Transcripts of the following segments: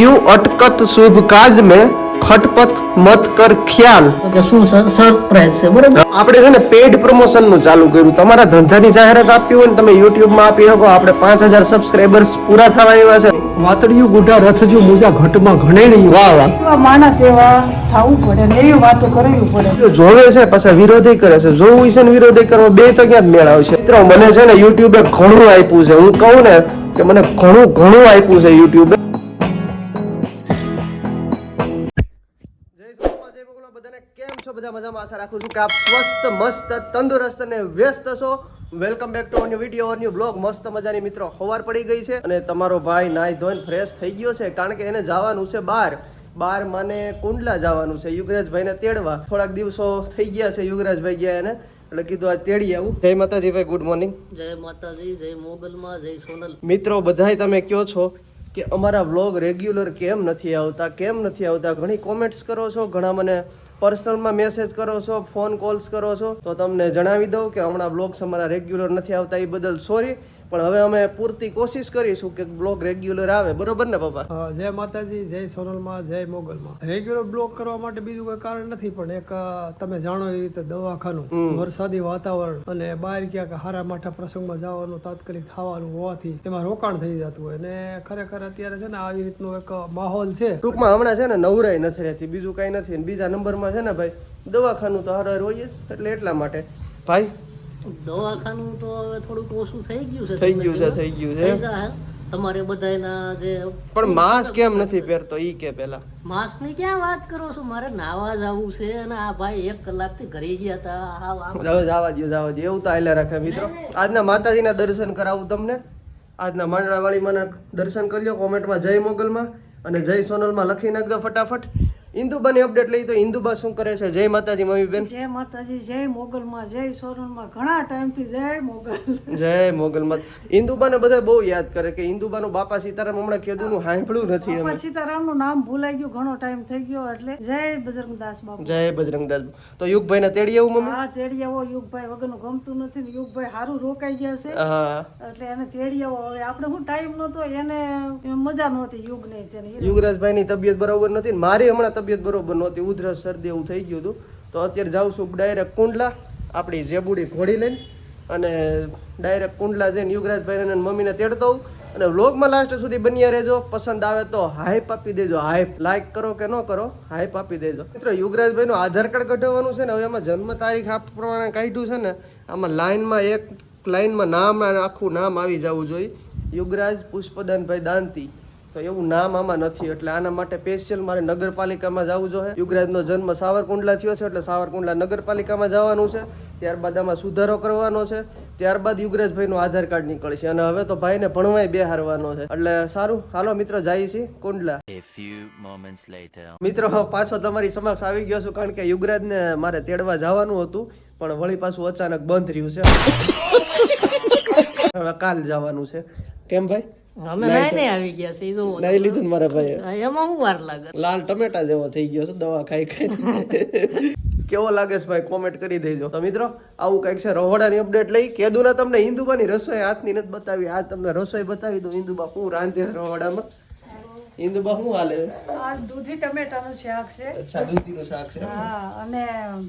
You અટકત શુભ કાજ में ખટપટ મત કર ખ્યાલ. કે શું સરપ્રાઈઝ છે બરોબર? આપણે છે ને પેડ પ્રમોશનનું ચાલુ કર્યું. તમારા ધંધાની જાહેરાત આપી હોય ને તમે YouTube માં આપી શકો. આપણે 5000 સબસ્ક્રાઇબર્સ પૂરા થવા આવ્યા છે. વાતડિયું ગુડા રથ જો મુજા ઘટમાં ઘણેણિયું વાહ વાહ. એવા માણસ તેવા થવું પડે ને એવી વાતો કરવી પડે. જો જોવે છે પાછા વિરોધી કરે છે. જોવું છે ને વિરોધી કરવા બે તો ક્યાં જ મેળ આવશે? મિત્રો મને છે ને યુટ્યુબે ઘણું આપ્યું છે. હું કહું ને કે મને ઘણું ઘણું આપ્યું છે યુટ્યુબે મજામાં આશા રાખું છું કે આપ સ્વસ્થ મસ્ત તંદુરસ્ત અને વ્યસ્ત છો. Welcome back to new video new blog મસ્ત મજાની મિત્રો હવાર પડી ગઈ છે અને તમારો ભાઈ નાઈ ધોઈને ફ્રેશ થઈ ગયો છે કારણ કે એને જવાનું છે બહાર. બાર મને કુંડલા જવાનું છે યુગરાજભાઈને તેડવા. થોડાક દિવસો થઈ ગયા છે યુગરાજભાઈ ગયા એને. એટલે કીધું આ તેડી આવું. જય માતાજી ભાઈ ગુડ મોર્નિંગ જય માતાજી જય મોગલમાં જય સોનલ. મિત્રો બધાય તમે કયો છો કે અમારા વ્લોગ રેગ્યુલર કેમ નથી આવતા કેમ નથી આવતા? ઘણી કોમેન્ટ્સ કરો છો ઘણા મને પર્સનલમાં મેસેજ કરો છો ફોન કોલ્સ કરો છો તો તમને જણાવી દઉં કે હમણાં બ્લોગ્સ અમારા રેગ્યુલર નથી આવતા એ બદલ સોરી પણ હવે અમે પૂરતી કોશિશ કરીશું કે બ્લોગ રેગ્યુલર આવે. બરોબર ને પપ્પા જય માતાજી જય સોનલમાં જય મોગલમાં. રેગ્યુલર બ્લોક કરવા માટે બીજું કોઈ કારણ નથી પણ એક તમે જાણો એ રીતે દવાખાનું વરસાદી વાતાવરણ અને બહાર ક્યાંક હારા માઠા પ્રસંગમાં જવાનું તાત્કાલિક થવાનું હોવાથી એમાં રોકાણ થઈ જતું હોય અને ખરેખર અત્યારે છે ને આવી રીતનો એક માહોલ છે. ટૂંકમાં હમણાં છે ને નવરાઈ નથી રહેતી બીજું કઈ નથી અને બીજા નંબરમાં છે ને ભાઈ દવાખાનું તો હર હર હોય જ એટલે એટલા માટે. ભાઈ? દવાખાનું તો હવે થોડુંક ઓછું થઈ ગયું છે થઈ ગયું છે થઈ ગયું છે. તમારે બધાના જે પણ માસ્ક કેમ નથી પહેરતો ઈ કે પેલા? માસ્કની ક્યાં વાત કરો છો? મારે નાવા જવું છે અને આ ભાઈ એક કલાકથી ઘરે ગયા હતા. જવા દો જવા દ્યો. એવું તો આયલા રાખે મિત્રો. આજના માતાજીના દર્શન કરાવું તમને. આજના માંડળાવાળી મને દર્શન કરજો કોમેન્ટમાં જય મોગલમાં અને જય સોનલમાં લખી નાખજો ફટાફટ. ઇન્દુબાની અપડેટ લઈ તો ઇન્દુબા શું કરે છે? જય માતાજી મમ્મી બેન. જય માતાજી જય મોગલમાં જય સોરણમાં. ઘણા ટાઈમથી જય મોગલ. જય મોગલમાં. ઇન્દુબાને બધા બહુ યાદ કરે કે ઇન્દુબાનું બાપા સીતારામ હમણાં કીધું સાંભળ્યું નથી બાપા સીતારામનું નામ ભૂલાઈ ગયું ઘણો ટાઈમ થઈ ગયો એટલે જય બજરંગદાસ બાપા. જય બજરંગદાસ. તો યુગભાઈને તેડી આવું મમ્મી? આ તેડિયાઓ યુગભાઈ વગરનું ગમતું નથી ને યુગભાઈ સારું રોકાઈ ગયા છે. હા એટલે એને તેડિયાઓ હવે આપણે શું ટાઈમ નહોતો એને મજા નહોતી યુગ નહીં તેને. યુગરાજભાઈની તબિયત બરોબર નથી મારી હમણાં તબિયત બરોબર નહોતી, ઉધરસ, શરદી એવું થઈ ગયું હતું. તો અત્યારે જાઉં છું ડાયરેક્ટ કુંડલા, આપણી જેબુડી ઘોડી લઈને અને ડાયરેક્ટ કુંડલા જઈને યુગરાજભાઈ અને મમ્મીને તેડતો હોઉં અને વ્લોગમાં લાસ્ટ સુધી બન્યા રહેજો. પસંદ આવે તો હાઈપ આપી દેજો. હાઈપ લાઈક કરો કે ન કરો હાઈપ આપી દેજો. મિત્રો, યુગરાજભાઈનું આધાર કાર્ડ કઢાવવાનું છે ને, હવે એમાં જન્મ તારીખ આપ પ્રમાણે કાઢ્યું છે ને, આમાં લાઇનમાં એક લાઇનમાં નામ આખું નામ આવી જવું જોઈએ. યુગરાજ પુષ્પદાનભાઈ દાંતી. તો એવું નામ આમાં નથી. એટલે આના માટે સ્પેશિયલ મારે નગરપાલિકામાં જવું જોઈએ. યુગરાજનો જન્મ સાવરકુંડલા થયો છે એટલે સાવરકુંડલા નગરપાલિકામાં જવાનું છે. ત્યારબાદ આમાં સુધારો કરવાનો છે. ત્યારબાદ યુગરાજભાઈનું આધાર કાર્ડ નીકળશે અને હવે તો ભાઈને ભણવાય બેહારવાનો છે. એટલે સારું. હાલો મિત્રો જઈએ છીએ કુંડલા. મિત્રો પાછો તમારી સમક્ષ આવી ગયો છું કારણ કે યુગરાજને મારે તેડવા જવાનું હતું પણ વળી પાછું અચાનક બંધ રહ્યું છે. હવે કાલ જવાનું છે. કેમ ભાઈ? અમે નાઈ આવી ગયા છે ઈ લઈ લીધું ને મારા ભાઈએ. એમાં શું વાર લાગે? લાલ ટમેટા જેવો થઈ ગયો છે દવા ખાઈ ખાઈ. કેવો લાગે છે ભાઈ? કોમેન્ટ કરી દેજો. તો મિત્રો આવું કંઈક છે રહોડાની અપડેટ લઈ. કીધું ને તમને હિન્દુબાની રસોઈ હાથની નથી બતાવી. આજ તમને રસોઈ બતાવી દઉં. હિન્દુબા શું રાંધે રહોડામાં. હિન્દુબા શું હાલે? આ દૂધી ટમેટાનું શાક છે. અચ્છા દૂધીનું શાક છે. હા અને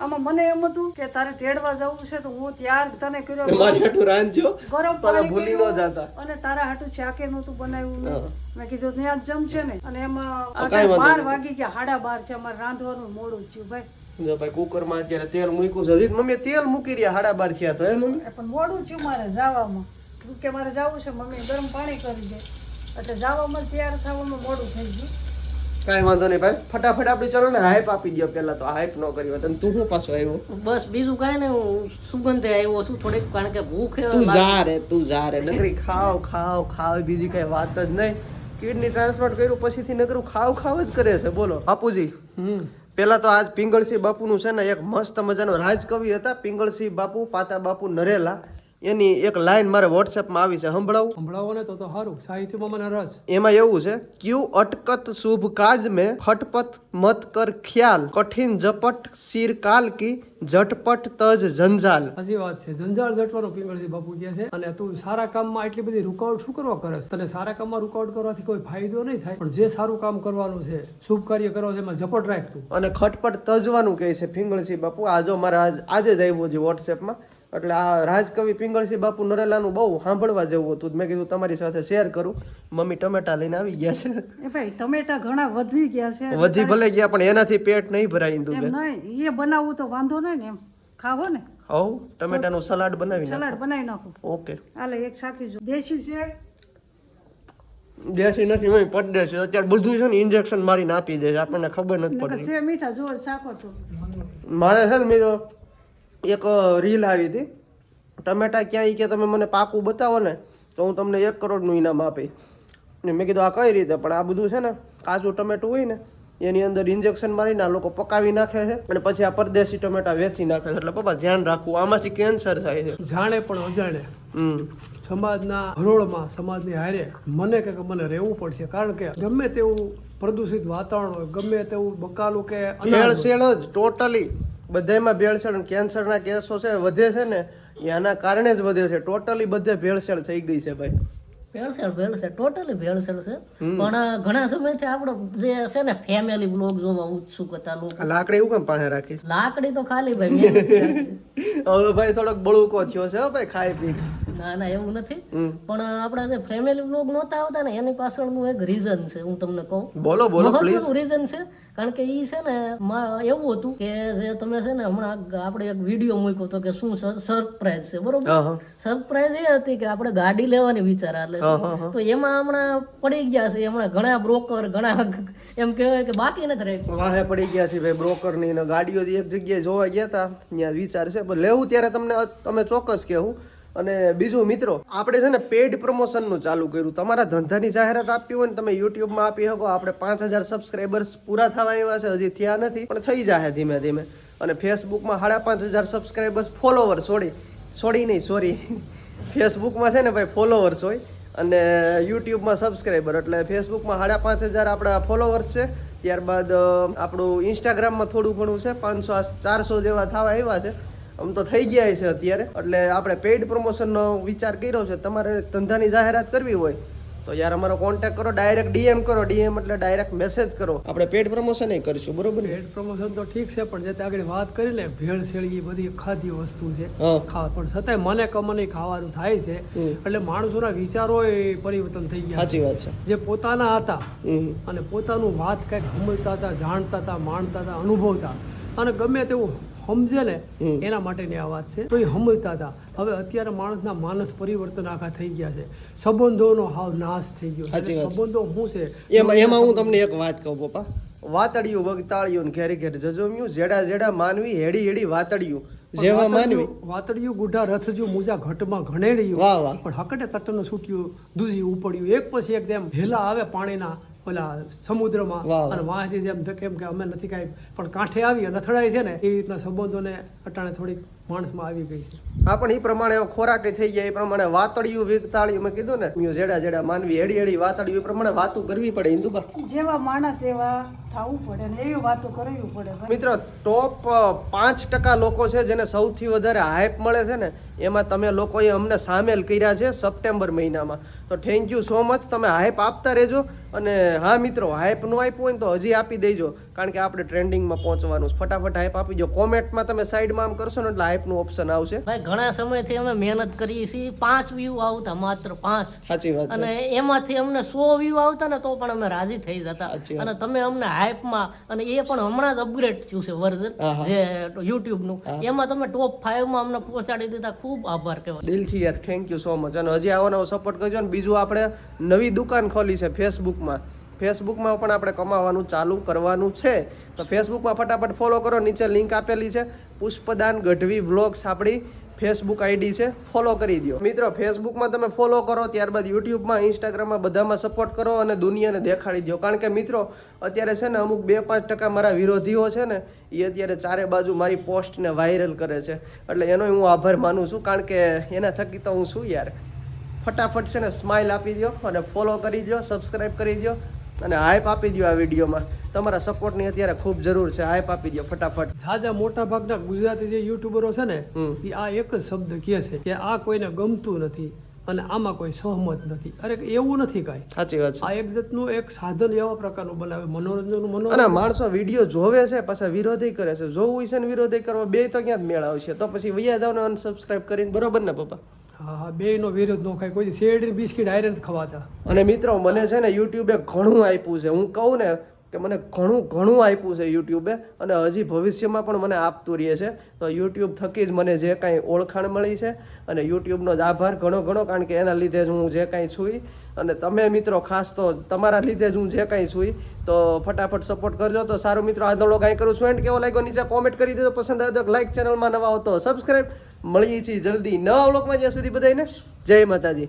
આમાં મને એમ હતું કે તારે તેડવા જવું છે તો હું ત્યાર તને કર્યો મારી હાટુ રાંધજો. ગરમ પાણી ભૂલી ન જાતા. અને તારા હાટુ શાકે નહોતું બનાવ્યું મેં. કીધું ત્યાં જમશે ને. અને એમાં બાર વાગી ગયા. હાડા બાર છે અમારે રાંધવાનું મોડું થયું ભાઈ. જો ભાઈ કુકરમાં અત્યારે તેલ મૂક્યું છે. હજી મમ્મી તેલ મૂકી રહ્યા હાડા બાર થયા તો એ મમ્મી? પણ મોડું થયું મારે જવામાં. કે મારે જવું છે મમ્મી ગરમ પાણી કરી દે. એટલે જવામાં તૈયાર થવામાં મોડું થઈ ગયું. કાંઈ વાંધો નહીં ભાઈ. ફટાફટ આપણે ચલો ને હાઈપ આપી દો પેલા તો. હાઈપ ન કરી હોત તું. શું પાછો આવ્યો? બસ બીજું કાંઈ ને હું સુગંધે આવ્યો છું થોડીક કારણ કે ભૂખ તું જા રે તું જા રે. નકરી ખાવ ખાવ ખાવ. બીજી કઈ વાત જ નહીં. કિડની ટ્રાન્સપ્લાન્ટ કર્યું પછીથી નકરું ખાવ ખાવ જ કરે છે. બોલો. બાપુજી. પેલા તો આજ પિંગળસિંહ બાપુનું છે ને એક મસ્ત મજાનો રાજકવિ હતા. પિંગળસિંહ બાપુ પાતા બાપુ નરેલા. એની એક લાઈન મારે વોટ્સએપમાં આવી છે સંભળાવું? સંભળાવો ને તો તો સારું. સાહિત્યમાં મને રસ. એમાં એવું છે ક્યુ અટકત શુભ કાજ મે ફટપટ મત કર ખ્યાલ કઠિન જપટ શિર કાલ કી ઝટપટ તજ જંજાલ હજી વાત છે. જંજાળ જટવાનો પિંગળજી બાપુ કહે છે અને તું સારા કામમાં એટલી બધી રૂકાવટ શું કરવા કરે છે? તને સારા કામમાં રૂકાવટ કરવાથી કોઈ ફાયદો નહીં થાય પણ જે સારું કામ કરવાનું છે શુભ કાર્ય કરો છે એમાં ઝપટ રાખ તું. અને ખટપટ તજવાનું કહે છે પિંગળસિંહ બાપુ. આજો મારા આજ આજે જ આવ્યું છે વોટ્સએપમાં એટલે આ રાજકવિ પિંગળસિંહ બાપુ નરેલાનું બહુ સાંભળવા જેવું હતું. મેં કીધું તમારી સાથે શેર કરું. મમ્મી ટમેટા લઈને આવી ગયા છે. ભાઈ ટમેટા ઘણા વધી ગયા છે. વધી ભલે ગયા પણ એનાથી પેટ નહીં ભરાય ઇન્દુ નહીં એ બનાવવું તો વાંધો નહીં ને એમ. ખાવો ને. હવ ટમેટાનું સલાડ બનાવી સલાડ બનાવી નાખો. ઓકે. હાલે એક સાખી જો. દેશી છે? દેશી નથી મેં પરદેશી. અત્યારે બધું છે ને ઇન્જેક્શન મારીને આપી દે છે. આપણને ખબર નથી પડતી. છે મીઠા જો શાકો તો મારે છે ને મિત્રો એક રીલ આવી હતી. ટમેટા ક્યાંય કે તમે મને પાકું બતાવો ને તો હું તમને એક કરોડનું ઇનામ આપી ને મેં કીધું આ કઈ રીતે? પણ આ બધું છે ને કાચું ટમેટું હોય ને એની અંદર ઇન્જેક્શન મારીને આ લોકો પકાવી નાખે છે અને પછી આ પરદેશી ટમેટા વેચી નાખે છે. એટલે પપ્પા ધ્યાન રાખવું આમાંથી કેન્સર થાય છે. જાણે પણ અજાણે. સમાજના હરોળમાં સમાજની હારે મને કે મને રહેવું પડશે. કારણ કે ગમે તેવું પ્રદૂષિત વાતાવરણ હોય ગમે તેવું બકાલું કે અનાજ જ ટોટલી બધામાં ભેળસેળ કેન્સરના કેસો છે વધે છે ને એના કારણે જ વધે છે. ટોટલી બધે ભેળસેળ થઈ ગઈ છે ભાઈ. ભેળસેળ ભેળસેળ ટોટલી ભેળસેળ છે. પણ ઘણા સમયથી આપણો જે છે ને ફેમિલી બ્લોગ જોવા ઉત્સુકતા લોકો. લાકડી એવું કેમ પાસે રાખી લાકડી તો ખાલી ભાઈ હવે ભાઈ થોડોક બળુકો થયો છે ભાઈ ખાઈ પી. ના ના એવું નથી. પણ આપણા જે ફેમિલી બ્લોગ નહોતા આવતા ને એની પાછળનું એક રીઝન છે હું તમને કહું. બોલો બોલો પ્લીઝ રીઝન છે કારણ કે ઈ છે ને એવું હતું કે જે તમે છે ને હમણાં આપણે એક વીડિયો મૂક્યો હતો કે શું સરપ્રાઈઝ છે બરોબર? સરપ્રાઈઝ એ હતી કે આપણે ગાડી લેવાની વિચાર હા. તો એમાં હમણાં પડી ગયા છે હમણાં ઘણા બ્રોકર ઘણા એમ કહેવાય કે બાકી નથી રાખ્યું. વાહે પડી ગયા છે ભાઈ બ્રોકરની ગાડીઓ એક જગ્યાએ જોવા ગયા હતા ત્યાં વિચાર છે પણ લેવું ત્યારે તમને તમે ચોક્કસ કહેવું અને બીજું મિત્રો, આપણે છે ને પેડ પ્રમોશનનું ચાલુ કર્યું. તમારા ધંધાની જાહેરાત આપવી હોય ને તમે યુટ્યુબમાં આપી શકો. આપણે પાંચ હજાર સબસ્ક્રાઈબર્સ પૂરા થવા એવા છે. હજી થયા નથી, પણ થઈ જાય ધીમે ધીમે. અને ફેસબુકમાં સાડા પાંચ હજાર સબસ્ક્રાઈબર્સ ફોલોવર સોરી સોરી નહીં સોરી ફેસબુકમાં છે ને ભાઈ ફોલોવર્સ હોય અને યુટ્યુબમાં સબસ્ક્રાઈબર એટલે ફેસબુકમાં સાડા પાંચ હજાર આપણા ફોલોવર્સ છે. ત્યારબાદ આપણું ઇન્સ્ટાગ્રામમાં થોડું ઘણું છે. પાંચસો, ચારસો જેવા થવા આવ્યા છે. આમ તો થઈ ગયા છે અત્યારે. એટલે આપણે પેઇડ પ્રમોશનનો વિચાર કર્યો છે. તમારે ધંધાની જાહેરાત કરવી હોય તો યાર અમારો કોન્ટેક્ટ કરો ડાયરેક્ટ ડીએમ કરો. ડીએમ એટલે ડાયરેક્ટ મેસેજ કરો. આપણે પેડ પ્રમોશન એ કરીશું બરોબર ને? પેડ પ્રમોશન તો ઠીક છે પણ જે આગળ વાત કરી લે ભેળ એ બધી ખાધી વસ્તુ છે. ખા પણ છતાંય મને કમને ખાવાનું થાય છે. એટલે માણસોના વિચારો પરિવર્તન થઈ ગયા સાચી વાત છે. જે પોતાના હતા અને પોતાનું વાત કંઈક સમજતા હતા જાણતા હતા માણતા હતા અનુભવતા અને ગમે તેવું સમજે ને એના માટેની આ વાત છે. તો એ સમજતા હતા. હવે અત્યારે માણસના માનસ પરિવર્તન આખા થઈ ગયા છે. સંબંધોનો હાવ નાશ થઈ ગયો છે. સંબંધો શું છે? એમાં એમાં હું તમને એક વાત કહું પપ્પા. વાતડિયું વગતાળિયું ઘેર ઘેર જજોમ્યું જેડા જેડા માનવી હેડી હેડી વાતડિયું. જેવા માનવી. વાતડિયું ગુઢા રથજુ મુજા ઘટમાં ઘણેડિયું પણ હકટે તટનું છૂટ્યું દૂજી ઉપડ્યું. એક પછી એક જેમ હેલા આવે પાણીના ઓલા સમુદ્રમાં. અને વાંચી જેમ કેમ કે અમે નથી કાંઈ પણ કાંઠે આવી અને અથડાય છે ને એ રીતના સંબંધોને અટાણે થોડીક માણસમાં આવી ગઈ છે. હા પણ એ પ્રમાણે ખોરાકે થઈ જાય એ પ્રમાણે વાતળિયું વિગતાળિયું મેં કીધું ને મ્યુ જેડા જેડા માનવી હેડી હેડી વાતળિયું એ પ્રમાણે વાતું કરવી પડે ઇન્દુબા જેવા માણસ તેવા થવું પડે ને એવી વાતો કરવી પડે. મિત્રો ટોપ પાંચ ટકા લોકો છે જેને સૌથી વધારે હાઈપ મળે છે ને એમાં તમે લોકોએ અમને સામેલ કર્યા છે સપ્ટેમ્બર મહિનામાં. તો થેન્ક યુ સો મચ તમે હાઈપ આપતા રહેજો અને હા મિત્રો હાઈપનું આપ્યું હોય ને તો હજી આપી દેજો. કારણ કે આપણે ટ્રેન્ડિંગમાં પહોંચવાનું છે. ફટાફટ હાઈપ આપી દો કોમેન્ટમાં તમે સાઈડમાં આમ કરશો ને એટલે હાઈપનું ઓપ્શન આવશે. ભાઈ ઘણા સમયથી અમે મહેનત કરીએ છીએ. પાંચ વ્યૂ આવતા માત્ર પાંચ. સાચી વાત અને એમાંથી અમને સો વ્યૂ આવતા ને તો પણ અમે રાજી થઈ જતા. અને તમે અમને હાઈપમાં અને એ પણ હમણાં જ અપગ્રેડ થયું છે વર્ઝન. જે યુટ્યુબનું એમાં તમે ટોપ ફાઈવમાં અમને પહોંચાડી દીધા. ખૂબ આભાર કહેવાય. દિલથી યાર થેન્ક યુ સો મચ અને હજી આવો સપોર્ટ કરજો. અને બીજું આપણે નવી દુકાન ખોલી છે ફેસબુકમાં ફેસબુકમાં પણ આપણે કમાવાનું ચાલુ કરવાનું છે. તો ફેસબુકમાં ફટાફટ ફોલો કરો, નીચે લિંક આપેલી છે. પુષ્પદાન ગઢવી વ્લોગ્સ આપણી ફેસબુક આઈડી છે. ફોલો કરી દો મિત્રો ફેસબુકમાં તમે ફોલો કરો, ત્યારબાદ યુટ્યુબમાં ઇન્સ્ટાગ્રામમાં બધામાં સપોર્ટ કરો અને દુનિયાને દેખાડી દો કારણ કે મિત્રો, અત્યારે છે ને અમુક બે પાંચ ટકા મારા વિરોધીઓ છે ને એ અત્યારે ચારે બાજુ મારી પોસ્ટને વાયરલ કરે છે. એટલે એનો હું આભાર માનું છું. કારણ કે એના થકી તો હું છું યાર. ફટાફટ છે ને સ્માઇલ આપી દો અને ફોલો કરી દો સબસ્ક્રાઈબ કરી દો અને હાઈપ આપી દો આ વિડીયોમાં. તમારા સપોર્ટની અત્યારે ખૂબ જરૂર છે. હાઈપ આપી દો ફટાફટ. સાજા મોટા ભાગના ગુજરાતી જે યુટ્યુબરો છે ને એ આ એક જ શબ્દ કહે છે કે આ કોઈને ગમતું નથી અને આમાં કોઈ સહમત નથી. અરે એવું નથી કાંઈ. સાચી વાત આ એક જાતનું એક સાધન એવા પ્રકારનું બનાવે મનોરંજનનું અને માણસો વીડિયો જોવે છે પાછા વિરોધી કરે છે. જોવું છે ને વિરોધી કરવા બે તો ક્યાં જ મેળ આવશે? તો પછી વૈયા જાવ ને અનસબસ્ક્રાઇબ કરીને બરોબર ને પપ્પા? હા હા વિરોધ ન ખાય કોઈ શેરડી બિસ્કિટ આયરન ખવાતા. અને મિત્રો, મને છે ને યુટ્યુબે ઘણું આપ્યું છે. હું કહું ને કે મને ઘણું ઘણું આપ્યું છે યુટ્યુબે અને હજી ભવિષ્યમાં પણ મને આપતું રહે છે. તો યુટ્યુબ થકી જ મને જે કાંઈ ઓળખાણ મળી છે અને યુટ્યુબનો જ આભાર ઘણો ઘણો, કારણ કે એના લીધે જ હું જે કાંઈ છું અને તમે મિત્રો, ખાસ તો તમારા લીધે જ હું જે કાંઈ છું તો ફટાફટ સપોર્ટ કરજો. તો સારું મિત્રો આ દોડો કાંઈ કરું છું. એન્ડ કેવો લાગ્યો? નીચે કોમેન્ટ કરી દેજો. પસંદ આવે તો લાઈક ચેનલમાં નવા હો તો સબસ્ક્રાઈબ મળીએ છીએ જલ્દી નવા વ્લોગમાં. જ્યાં સુધી બધાને જય માતાજી.